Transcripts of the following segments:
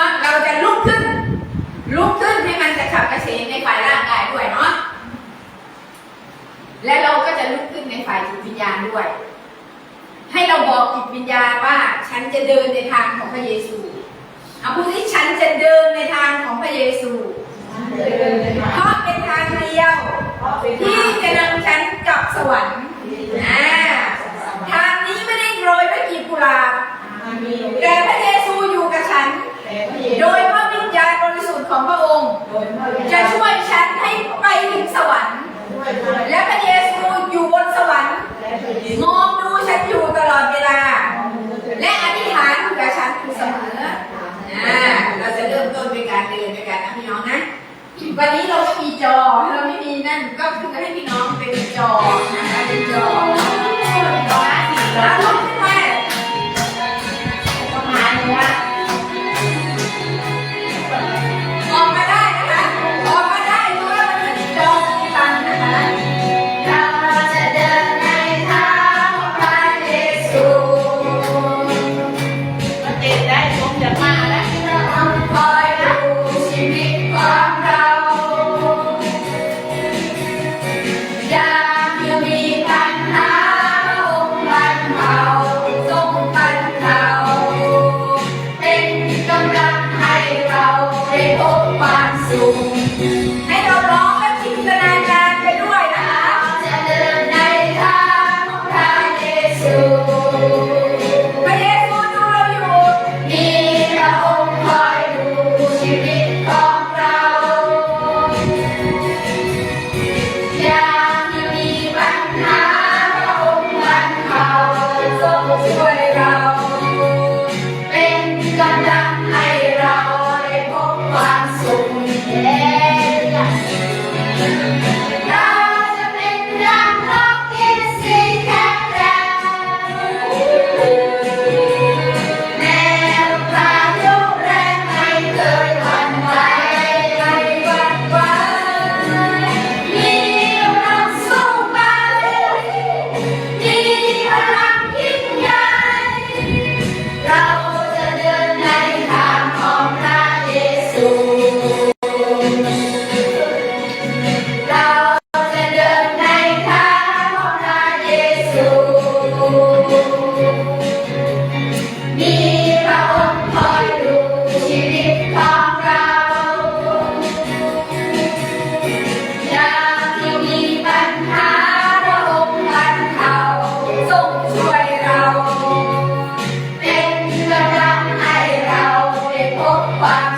าะเราจะลุกขึ้น ลุกขึ้นให้มันจะขับกระเสมในฝ่ายร่างกายด้วยเนาะและเราก็จะลุกขึ้นในฝ่ายจิตวิญญาณด้วย ให้เราบอกจิตวิญญาณว่า ฉันจะเดินในทางของพระเยซูเอาพูดที่ฉันจะเดินในทางของพระเยซูเพราะเป็นทางเดียวที่จะนำฉันกลับสวรรค์ทางนี้ไม่ได้โรยด้วยกีบกุหลาบแต่พระเย ของพระองค์ จะช่วยฉันให้ไปถึงสวรรค์ และพระเยซูอยู่บนสวรรค์มองดูฉันอยู่ตลอดเวลา และอธิษฐานกับฉันเสมอ got that. paz.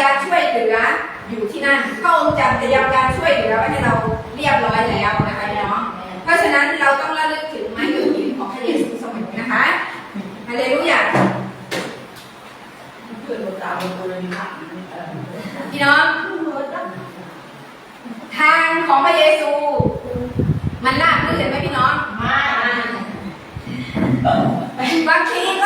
การช่วยเหลืออยู่ที่นั่นพระองค์จัพยายามการช่วยเหลือให้เราเรียบร้อยแล้วนะคะเนาะเพราะฉะนั้นเราต้องระลึกถึงไม้ยืนยืนของพระเยซูเสมอนะคะฮาเลลูยาพี่น้องทางของพระเยซู มันลาบลื่นไหมพี่น้องไม่บางทีก็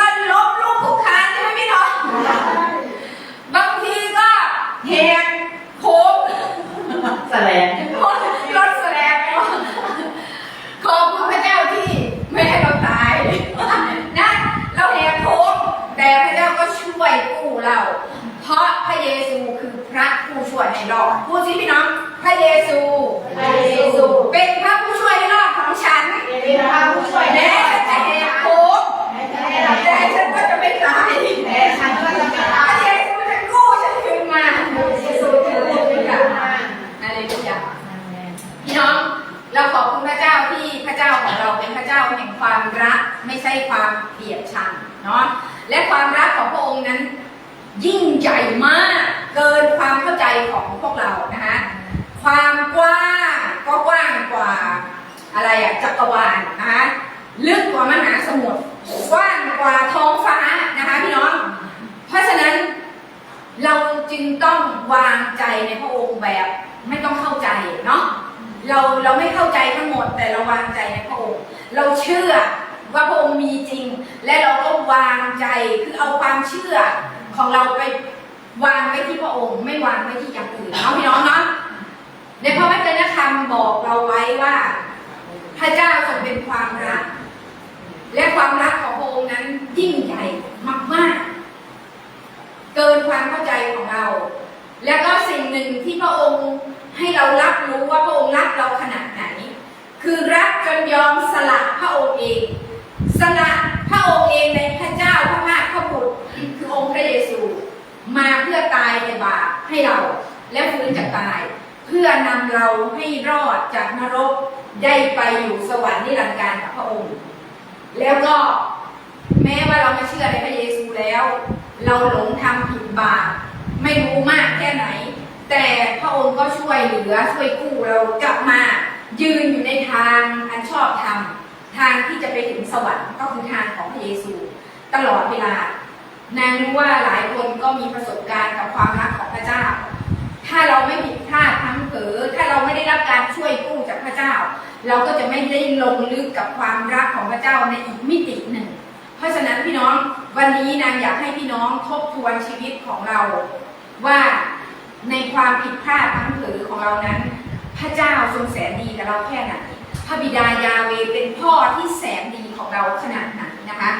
ซู พระเยซู เป็นพระผู้ช่วยให้รอดของฉันเป็นพระผู้ช่วยแม้ฉันจะแหกโค้งแต่ฉันก็จะไม่ตายแต่ฉันก็จะไม่พตายระเยซูจะกู้ฉันคืนมาพระเยซูจะกู้คืนมาอะไรทุกอย่างพี่น้องเราขอบคุณพระเจ้าที่พระเจ้าของเราเป็นพระเจ้าแห่งความรักไม่ใช่ความเกลียดชังเนาะและความรักของพระองค์นั้น ยิ่งใหญ่มากเกินความเข้าใจของพวกเรานะคะ ความกว้างก็กว้างกว่าอะไรอะจักรวาลนะคะลึกกว่ามหาสมุทรกว้างกว่าท้องฟ้านะคะพี่น้อง เพราะฉะนั้นเราจึงต้องวางใจในพระองค์แบบไม่ต้องเข้าใจเนาะเราเราไม่เข้าใจทั้งหมดแต่เราวางใจในพระองค์ เราเชื่อว่าพระองค์มีจริง และเราก็วางใจคือเอาความเชื่อของเราไปวางไว้ที่พระองค์ ไม่วางไว้ที่อย่างอื่นเอาพี่น้องเนาะ ในพระวจนะธรรมบอกเราไว้ว่า พระเจ้าทรงเป็นความรัก และความรักของพระองค์นั้นยิ่งใหญ่มากๆ เกินความเข้าใจของเรา แล้วก็สิ่งหนึ่งที่พระองค์ให้เรารับรู้ว่าพระองค์รักเราขนาดไหน คือรักจนยอมสละพระองค์เอง สละพระองค์เองในพระเจ้าพระมากพระบุตรคือองค์พระเยซู มาเพื่อตายในบาปให้เรา และฟื้นจากตาย พื่อนำเราให้รอดจากนรกได้ไปอยู่สวรรค์นิรันดร์การกับพระองค์ แล้วก็แม้ว่าเรามาเชื่อในพระเยซูแล้ว เราหลงทำผิดบาปไม่รู้มากแค่ไหน แต่พระองค์ก็ช่วยเหลือช่วยกู้เรากลับมายืนอยู่ในทางอันชอบธรรมทางที่จะไปถึงสวรรค์ก็คือทางของพระเยซู ตลอดเวลานางรู้ว่าหลายคนก็มีประสบการณ์กับความรักของพระเจ้า ถ้าเราไม่ผิด พลาดทั้งเผลอถ้าเราไม่ได้รับการช่วยกู้จากพระเจ้า เราก็จะไม่ได้ลงลึกกับความรักของพระเจ้าในอีกมิติหนึ่ง เพราะฉะนั้นพี่น้องวันนี้นางอยากให้พี่น้องทบทวนชีวิตของเรา ว่าในความผิดพลาดทั้งเผลอของเรานั้น พระเจ้าทรงแสนดีกับเราแค่ไหนพระบิดายาเวเป็นพ่อที่แสนดีของเราขนาดไหนนะคะ